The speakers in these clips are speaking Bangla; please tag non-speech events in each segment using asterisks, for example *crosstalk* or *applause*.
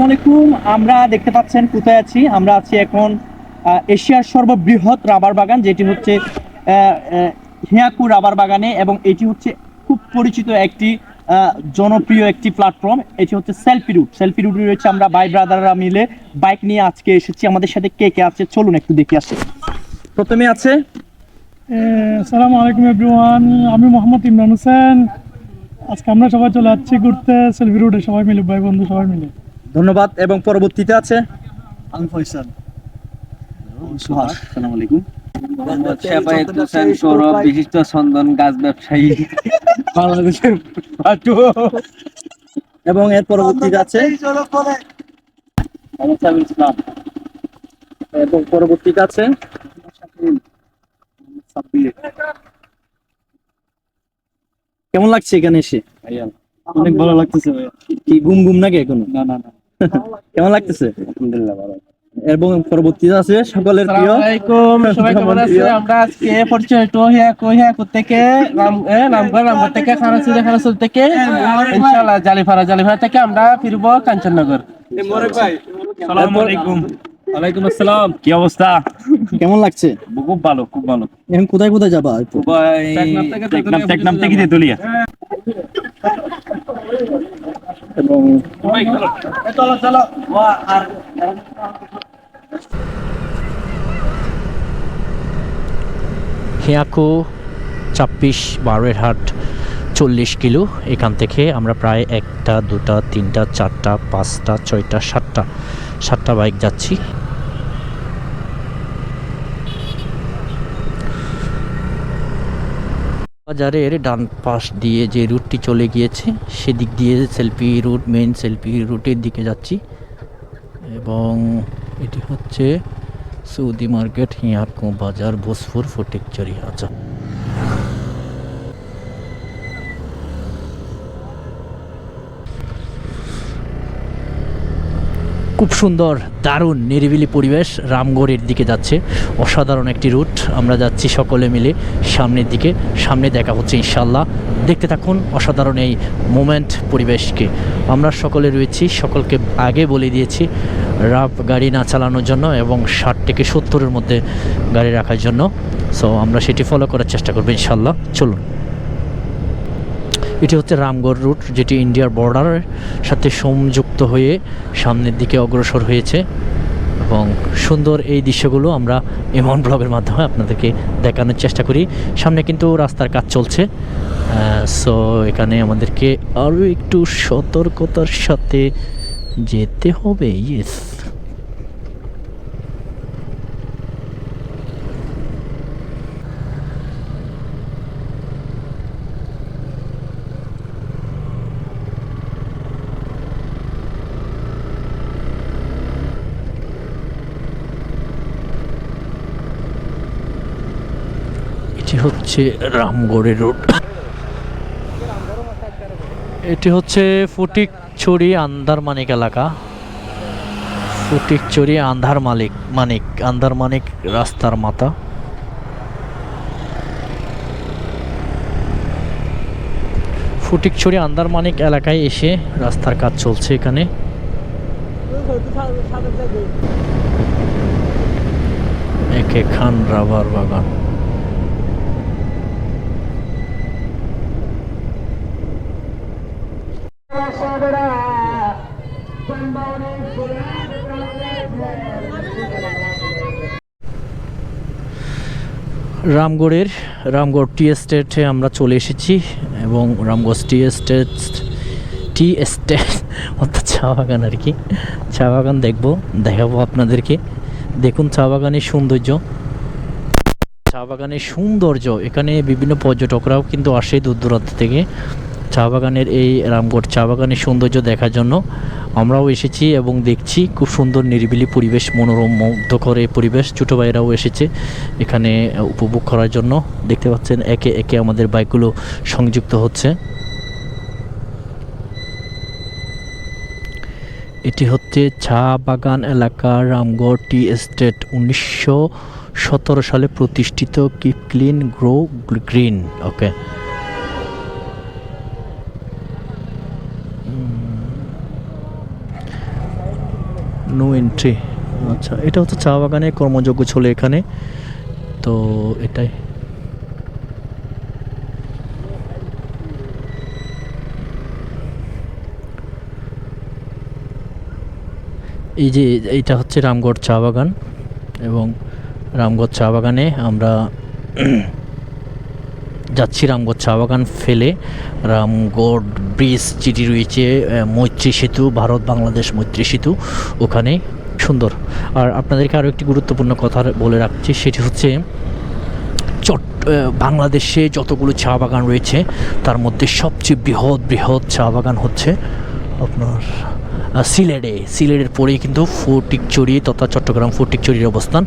আসসালামু আলাইকুম, আমরা দেখতে পাচ্ছেন কোথায় আছি? আমরা আছি এখন এশিয়ার সর্ববৃহৎ রাবার বাগান, যেটি হচ্ছে হিয়াকু রাবার বাগানে এবং এটি হচ্ছে খুব পরিচিত একটি জনপ্রিয় একটি প্ল্যাটফর্ম এটি হচ্ছে সেলফি রুট সেলফি রুট রয়েছে, আমরা ভাই ব্রাদাররা মিলে বাইক নিয়ে আজকে এসেছি। আমাদের সাথে কে কে আছে? চলুন একটু দেখে আসি। প্রথমে আছে? সালাম আলাইকুম এভরিওয়ান আমি মোহাম্মদ ইমরান হোসেন। আজকে আমরা সবাই চলে যাচ্ছি ঘুরতে। সেলফি রোডে সবাই মিলে ভাই বন্ধু সবাই মিলে। ধন্যবাদ এবং পরবর্তীতে আছে আমি ফয়সাল। সুহাস আসসালামু আলাইকুম। শেফায়েত হোসেন সৌরভ বিশিষ্ট চন্দন গাছ ব্যবসায়ী। বাংলাদেশের এবং এর পরবর্তীতে আছে ইসলাম। এবং পরবর্তীতে আছে কেমন লাগছে এখানে এসে? অনেক ভালো লাগতেছে কি ঘুম ঘুম নাকি এখনও? না না না। *laughs* কেমন লাগতেছে? আলহামদুলিল্লাহ ভালো। এবং পরবর্তীতে আছে সকলের প্রিয়। আলাইকুম সবাই কেমন আছে আমরা আজকে পরিচয় তো হিয়া কো হিয়া কো থেকে রাম রামগড় রামগড় থেকে খানাসুল থেকে ইনশাআল্লাহ জালিফারা জালিফারা থেকে আমরা ফিরবো কাঞ্চননগর। সালাম আলাইকুম। ওয়ালাইকুম আসসালাম। কি অবস্থা? কেমন লাগছে? খুব ভালো খুব ভালো। এখন কোথায় কোথায় যাবা টেকনাফ থেকে টেকনাম টেকনাম থেকে তেতুলিয়া এবং হিয়াকু ছাব্বিশ বারোয়ের হাট চল্লিশ কিলো। এখান থেকে আমরা প্রায় একটা দুটা তিনটা চারটা পাঁচটা ছয়টা সাতটা সাতটা বাইক যাচ্ছি। বাজারের ডান পাশ দিয়ে যে রুটটি চলে গিয়েছে, সেদিক দিয়ে সেলফি রুট মেন সেলফি রুটের দিকে যাচ্ছি। এবং এটি হচ্ছে সৌদি মার্কেট হিয়াকো বাজার, ভোজপুর ফটিকচুরি আচ্ছা খুব সুন্দর, দারুণ, নিরিবিলি পরিবেশ রামগড়ের দিকে যাচ্ছে। অসাধারণ একটি রুট। আমরা যাচ্ছি সকলে মিলে সামনের দিকে। সামনে দেখা হচ্ছে ইনশাল্লাহ দেখতে থাকুন অসাধারণ এই মোমেন্ট পরিবেশকে। আমরা সকলে রয়েছি, সকলকে আগে বলে দিয়েছি, রাফ গাড়ি না চালানোর জন্য এবং ষাট থেকে সত্তরের মধ্যে গাড়ি রাখার জন্য। সো আমরা সেটি ফলো করার চেষ্টা করব ইনশাল্লাহ চলুন। এটি হচ্ছে রামগড় রুট, যেটি ইন্ডিয়ার বর্ডারের সাথে সংযুক্ত হয়ে সামনের দিকে অগ্রসর হয়েছে। এবং সুন্দর এই দৃশ্যগুলো আমরা এমন ব্লগের মাধ্যমে আপনাদেরকে দেখানোর চেষ্টা করি। সামনে কিন্তু রাস্তার কাজ চলছে। সো এখানে আমাদেরকে আরও একটু সতর্কতার সাথে যেতে হবে। ইয়েস এটি হচ্ছে রামগড়ের রোড। এটি হচ্ছে ফটিকছড়ি আন্দার মানিক এলাকা। ফটিকছড়ি আন্ধার মালিক মানিক আন্দার মানিক রাস্তার মাথা। ফটিকছড়ি আন্দার মানিক এলাকায় এসে রাস্তার কাজ চলছে এখানে। একে খান রাবার বাগান। রামগড়ের, রামগড় টি এস্টেটে আমরা চলে এসেছি এবং Ramgarh tea estate tea estate, অর্থাৎ চা বাগান আর কি। চা বাগান দেখব, দেখাবো আপনাদেরকে। দেখুন চা বাগানের সৌন্দর্য। চা বাগানের সৌন্দর্য, এখানে বিভিন্ন পর্যটকরাও কিন্তু আসে দূর দূরান্ত থেকে। চা বাগানের এই রামগড় চা বাগানের সৌন্দর্য দেখার জন্য আমরাও এসেছি এবং দেখছি খুব সুন্দর নিরিবিলি পরিবেশ মনোরম মুগ্ধকর এই পরিবেশ। ছোটো ভাইরাও এসেছে এখানে উপভোগ করার জন্য। দেখতে পাচ্ছেন, একে একে আমাদের বাইকগুলো সংযুক্ত হচ্ছে। এটি হচ্ছে চা বাগান এলাকা রামগড় টি এস্টেট। উনিশশো সতেরো সালে প্রতিষ্ঠিত keep clean grow green, okay. No entry আচ্ছা এটা হচ্ছে চা বাগানে কর্মযোগ্য ছিল এখানে। তো এটাই। এই যে, এইটা হচ্ছে রামগড় চা বাগান এবং রামগড় চা বাগানে আমরা যাচ্ছি রামগড় চা বাগান ফেলে। রামগড় ব্রিজ যেটি রয়েছে মৈত্রী সেতু, ভারত বাংলাদেশ মৈত্রী সেতু, ওখানে সুন্দর। আর আপনাদেরকে আরও একটি গুরুত্বপূর্ণ কথা বলে রাখছি, সেটি হচ্ছে চট বাংলাদেশে যতগুলো চা বাগান রয়েছে, তার মধ্যে সবচেয়ে বৃহৎ বৃহৎ চা বাগান হচ্ছে আপনার আহ, সিলেটে। সিলেটের পরেই কিন্তু ফটিকচুরি তথা চট্টগ্রাম ফটিকচুরির অবস্থান।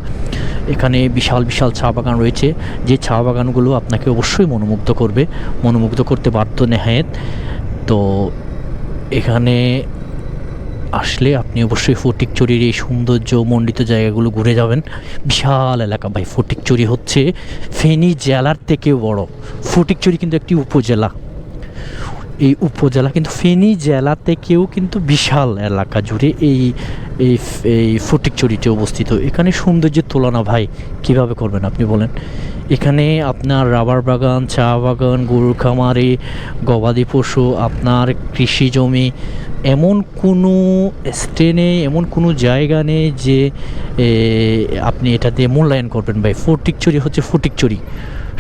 এখানে বিশাল বিশাল চা বাগান রয়েছে। যে চা বাগানগুলো আপনাকে অবশ্যই মনোমুগ্ধ করবে। মনোমুগ্ধ করতে বাধ্য নেহায়েত। তো এখানে আসলে আপনি অবশ্যই ফটিকচুরির এই সৌন্দর্য মণ্ডিত জায়গাগুলো ঘুরে যাবেন। বিশাল এলাকা ভাই ফটিকচুরি হচ্ছে ফেনী জেলার থেকেও বড়। ফটিকচুরি কিন্তু একটি উপজেলা। এই উপজেলা, কিন্তু ফেনী জেলা থেকেও কিন্তু বিশাল এলাকা জুড়ে এই এই এই ফটিকচুরিটি অবস্থিত। এখানে সৌন্দর্যের তুলনা ভাই, কীভাবে করবেন আপনি বলেন? এখানে আপনার রাবার বাগান, চা বাগান, গরুর খামারে গবাদি পশু, আপনার কৃষি জমি এমন কোনো স্টেনে, এমন কোনো জায়গা নেই যে আপনি এটা দিয়ে মূল্যায়ন করবেন। ভাই ফটিকচুরি হচ্ছে ফটিকচুরি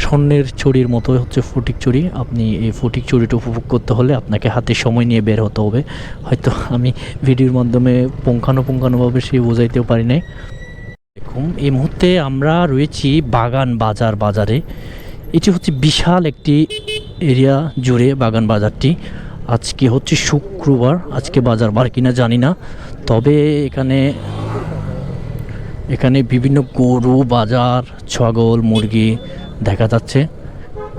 স্বর্ণের চুরির মতো হচ্ছে ফটিক চুরি। আপনি এই ফটিক চুরিটা উপভোগ করতে হলে আপনাকে হাতে সময় নিয়ে বের হতে হবে। হয়তো আমি ভিডিওর মাধ্যমে পুঙ্খানুপুঙ্খানুভাবে সে বোঝাইতেও পারি নাই। দেখুন, এই মুহূর্তে আমরা রয়েছি বাগান বাজার বাজারে। এটি হচ্ছে বিশাল একটি এরিয়া জুড়ে বাগান বাজারটি। আজকে হচ্ছে শুক্রবার, আজকে বাজার বার কিনা জানি না, তবে এখানে এখানে বিভিন্ন গরু, বাজার, ছাগল, মুরগি দেখা যাচ্ছে।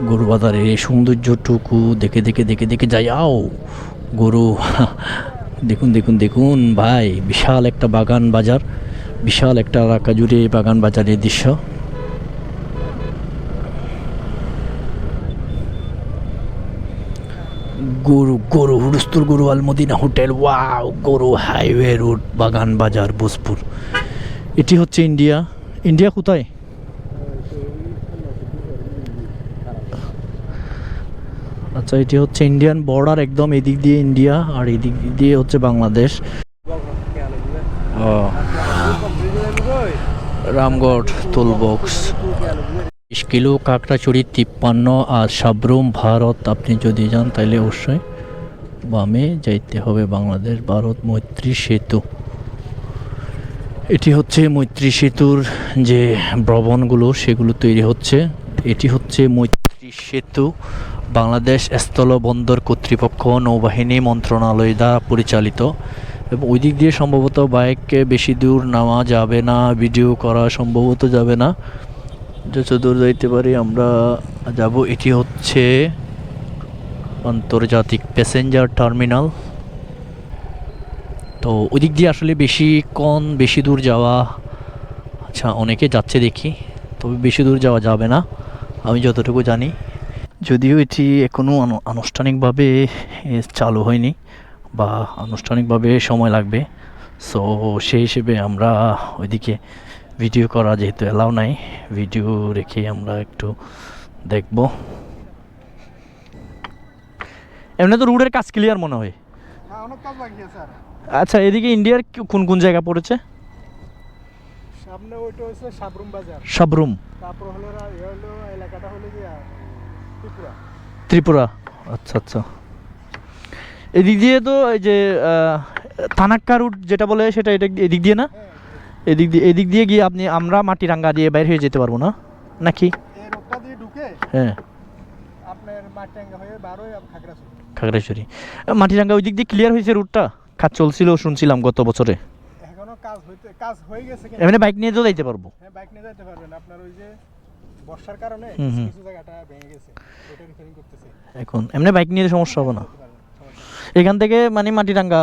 গরু বাজারের এই সৌন্দর্যটুকু দেখে দেখে দেখে দেখে যাই। আও, গরু, *laughs* দেখুন দেখুন দেখুন, ভাই, বিশাল একটা বাগান বাজার, বিশাল একটা এলাকা জুড়ে বাগান বাজারের দৃশ্য। গরু গরু হুরুস্তুর গরু, আলমদিনা হোটেল, ওয়াও, গরু, হাইওয়ে রোড, বাগান, বাজার, বোসপুর। এটি হচ্ছে ইন্ডিয়া। ইন্ডিয়া কোথায়? আচ্ছা এটি হচ্ছে ইন্ডিয়ান বর্ডার একদম এদিক দিয়ে ইন্ডিয়া আর এদিক দিয়ে হচ্ছে বাংলাদেশ। রামগড় তুল বক্স বিশ কিলো কাঁকড়াচুরি তিপ্পান্ন আর সাবরুম ভারত, আপনি যদি যান তাহলে অবশ্যই বামে যাইতে হবে বাংলাদেশ ভারত মৈত্রী সেতু। এটি হচ্ছে মৈত্রী সেতুর যে ভ্রমণগুলো সেগুলো তৈরি হচ্ছে। এটি হচ্ছে মৈত্রী সেতু। বাংলাদেশ স্থলবন্দর কর্তৃপক্ষ নৌবাহিনী মন্ত্রণালয় দ্বারা পরিচালিত। এবং ওই দিক দিয়ে সম্ভবত বাইককে বেশি দূর নেওয়া যাবে না, ভিডিও করা সম্ভবত যাবে না। যত দূর যাইতে পারি, আমরা যাব। এটি হচ্ছে আন্তর্জাতিক প্যাসেঞ্জার টার্মিনাল তো ওদিক দিয়ে আসলে বেশি কন বেশি দূর যাওয়া আচ্ছা অনেকে যাচ্ছে দেখি, তবে বেশি দূর যাওয়া যাবে না, আমি যতটুকু জানি। যদিও এটি এখনও আনু- আনুষ্ঠানিকভাবে চালু হয়নি, বা আনুষ্ঠানিকভাবে সময় লাগবে। সো সেই হিসেবে আমরা ওইদিকে ভিডিও করা যেহেতু এলাও নাই ভিডিও রেখে আমরা একটু দেখব। এমনি তো রুটের কাজ ক্লিয়ার মনে হয়। হ্যাঁ আচ্ছা এদিকে ইন্ডিয়ার কোন কোন জায়গা পড়েছে? সামনে ওইটা সাবরুম বাজার। সাবরুম। তারপর হলো হলো এলাকাটা হলো যে ত্রিপুরা। ত্রিপুরা আচ্ছা আচ্ছা। এদিক দিয়ে তো এই যে থানাক্কা রুট যেটা বলে সেটা এটা এদিক দিয়ে না? এদিক দিয়ে এদিক দিয়ে গিয়ে আপনি আমরা মাটিরাঙ্গা দিয়ে বাইরে হয়ে যেতে পারব না? নাকি? হ্যাঁ। খাগড়াছড়ি। মাটিরাঙ্গা ওই দিক দিয়ে ক্লিয়ার হয়েছে রুটটা কাজ চলছিল শুনছিলাম গত বছরে। হয়ে এমনি বাইক নিয়ে তো যাইতে পারব। হ্যাঁ বাইক নিয়ে যেতে পারবেন। আপনার ওই যে বর্ষার কারণে হুম, হুম। কিছু জায়গাটা ভেঙে গেছে। করতেছে। এখন এমনি বাইক নিয়ে সমস্যা হবে না। এখান থেকে মানে মাটিরাঙ্গা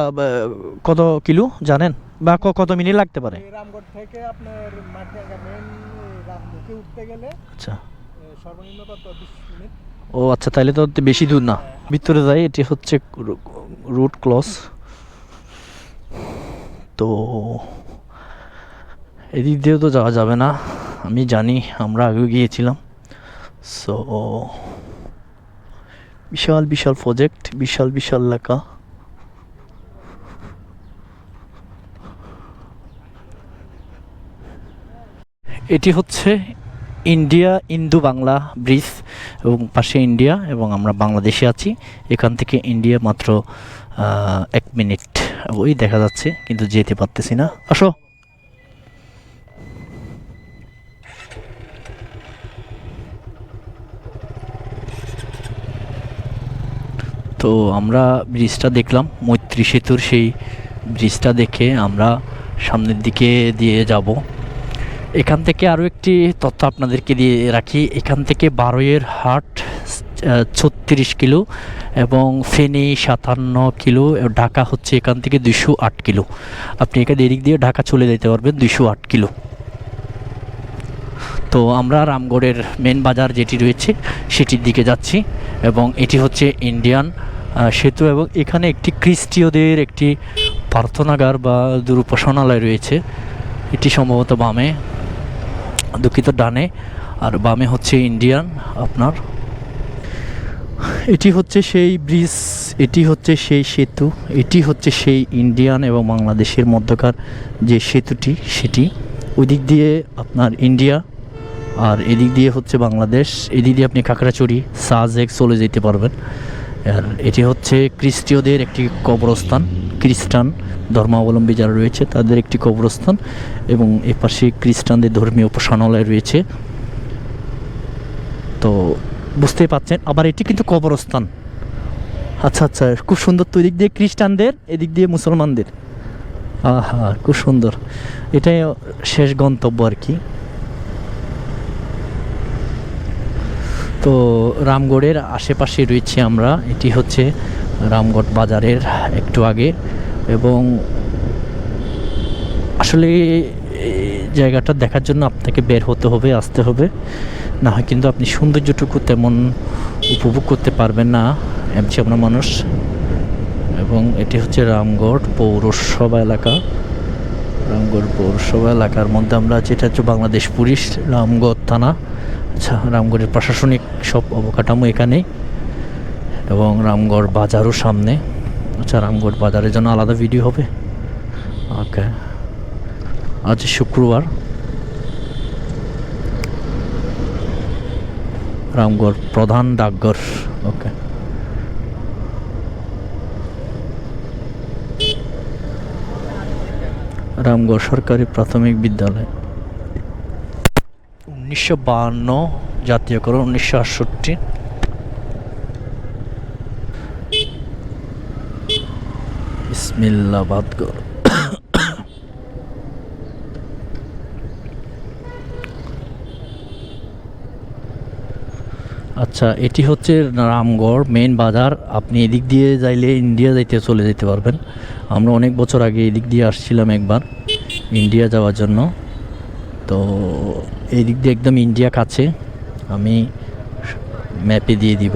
কত কিলো? জানেন? বা কত মিনিট লাগতে পারে? এই রামগড় থেকে আপনার মাটিরাঙ্গা মেন মুখে উঠতে গেলে আচ্ছা। সর্বনিম্ন কত? বিশ মিনিট। ও আচ্ছা তাহলে তো বেশি দূর না। ভিতরে যাই এটি হচ্ছে রুট ক্লস তো এদিক দিয়েও তো যাওয়া যাবে না। আমি জানি আমরা আগেও গিয়েছিলাম। সো বিশাল বিশাল প্রজেক্ট বিশাল বিশাল এলাকা। এটি হচ্ছে ইন্ডিয়া ইন্দু বাংলা ব্রিজ এবং পাশে ইন্ডিয়া এবং আমরা বাংলাদেশে আছি। এখান থেকে ইন্ডিয়া মাত্র এক মিনিট। ওই দেখা যাচ্ছে, কিন্তু যেতে পারতেছি না। আসো। তো আমরা ব্রিজটা দেখলাম, মৈত্রী সেতুর সেই ব্রিজটা দেখে আমরা সামনের দিকে দিয়ে যাব। এখান থেকে আরও একটি তথ্য আপনাদেরকে দিয়ে রাখি। এখান থেকে বারোয়ের হাট ছত্রিশ কিলো এবং ফেনী সাতান্ন কিলো ঢাকা হচ্ছে এখান থেকে দুশো আট কিলো। আপনি এখানে এদিক দিয়ে ঢাকা চলে যেতে পারবেন দুশো আট কিলো। তো আমরা রামগড়ের মেন বাজার যেটি রয়েছে, সেটির দিকে যাচ্ছি এবং এটি হচ্ছে ইন্ডিয়ান সেতু এবং এখানে একটি খ্রিস্টীয়দের একটি প্রার্থনাগার বা দুরুপাসনালয় রয়েছে। এটি সম্ভবত বামে। দুঃখিত, ডানে। আর বামে হচ্ছে ইন্ডিয়ান, আপনার। এটি হচ্ছে সেই ব্রিজ, এটি হচ্ছে সেই সেতু, এটি হচ্ছে সেই ইন্ডিয়ান এবং বাংলাদেশের মধ্যকার যে সেতুটি, সেটি। ওই দিক দিয়ে আপনার ইন্ডিয়া, আর এদিক দিয়ে হচ্ছে বাংলাদেশ। এদিক দিয়ে আপনি কাঁকড়াচুরি সাজেক চলে যেতে পারবেন। আর এটি হচ্ছে খ্রিস্টীয়দের একটি কবরস্থান। খ্রিস্টান ধর্মাবলম্বী যারা রয়েছে তাদের একটি কবরস্থান এবং এ পাশে খ্রিস্টানদের ধর্মীয় উপাসনালয় রয়েছে। তো বুঝতেই পাচ্ছেন, আবার এটি কিন্তু কবরস্থান। আচ্ছা আচ্ছা খুব সুন্দর তো এদিক দিয়ে খ্রিস্টানদের, এদিক দিয়ে মুসলমানদের। আহা, খুব সুন্দর। এটাই শেষ গন্তব্য আর কি। তো রামগড়ের আশেপাশে রয়েছে আমরা, এটি হচ্ছে রামগড় বাজারের একটু আগে এবং আসলে জায়গাটা দেখার জন্য আপনাকে বের হতে হবে, আসতে হবে। না হয় কিন্তু আপনি সৌন্দর্যটুকু তেমন উপভোগ করতে পারবেন না এমছি আমরা মানুষ। এবং এটি হচ্ছে রামগড় পৌরসভা এলাকা। রামগড় পৌরসভা এলাকার মধ্যে আমরা এটা হচ্ছে বাংলাদেশ পুলিশ, রামগড় থানা। আচ্ছা রামগড়ের প্রশাসনিক সব অবকাঠামো এখানে এবং রামগড় বাজারও সামনে। আচ্ছা রামগড় বাজারের জন্য আলাদা ভিডিও হবে। ওকে আজ শুক্রবার। রামগড় প্রধান ডাকঘর। ওকে রামগড় সরকারি প্রাথমিক বিদ্যালয়। উনিশশো বাহান্ন জাতীয়করণ, উনিশশো আটষট্টি। ইসমিল্লা বাদগর আচ্ছা এটি হচ্ছে রামগড় মেন বাজার। আপনি এদিক দিয়ে যাইলে ইন্ডিয়া যাইতে চলে যেতে পারবেন। আমরা অনেক বছর আগে এদিক দিয়ে আসছিলাম একবার ইন্ডিয়া যাওয়ার জন্য। তো এই দিক দিয়ে একদম ইন্ডিয়া কাছে আমি ম্যাপে দিয়ে দিব।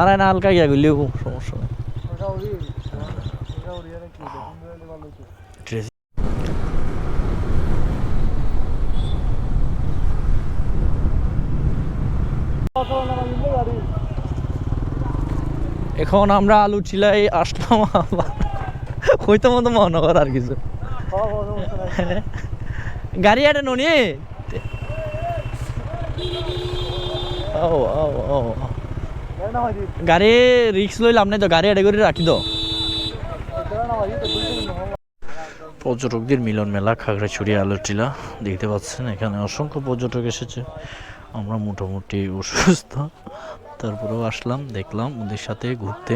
আরে না হালকা গিয়া গুলিও সমস্যা নেই। এখন আমরা আলু চিলাই আসলাম আবার। হইতো মতো মহানগর আর কিছু। গাড়ি আটে ননি? গাড়ি রিক্স লই লাভ নাই তো, গাড়ি আটে করে রাখি তো। পর্যটকদের মিলন মেলা খাগড়াছড়ি, আলোটিলা, দেখতে পাচ্ছেন, এখানে অসংখ্য পর্যটক এসেছে। আমরা মোটামুটি অসুস্থ। তারপরেও আসলাম দেখলাম ওদের সাথে ঘুরতে।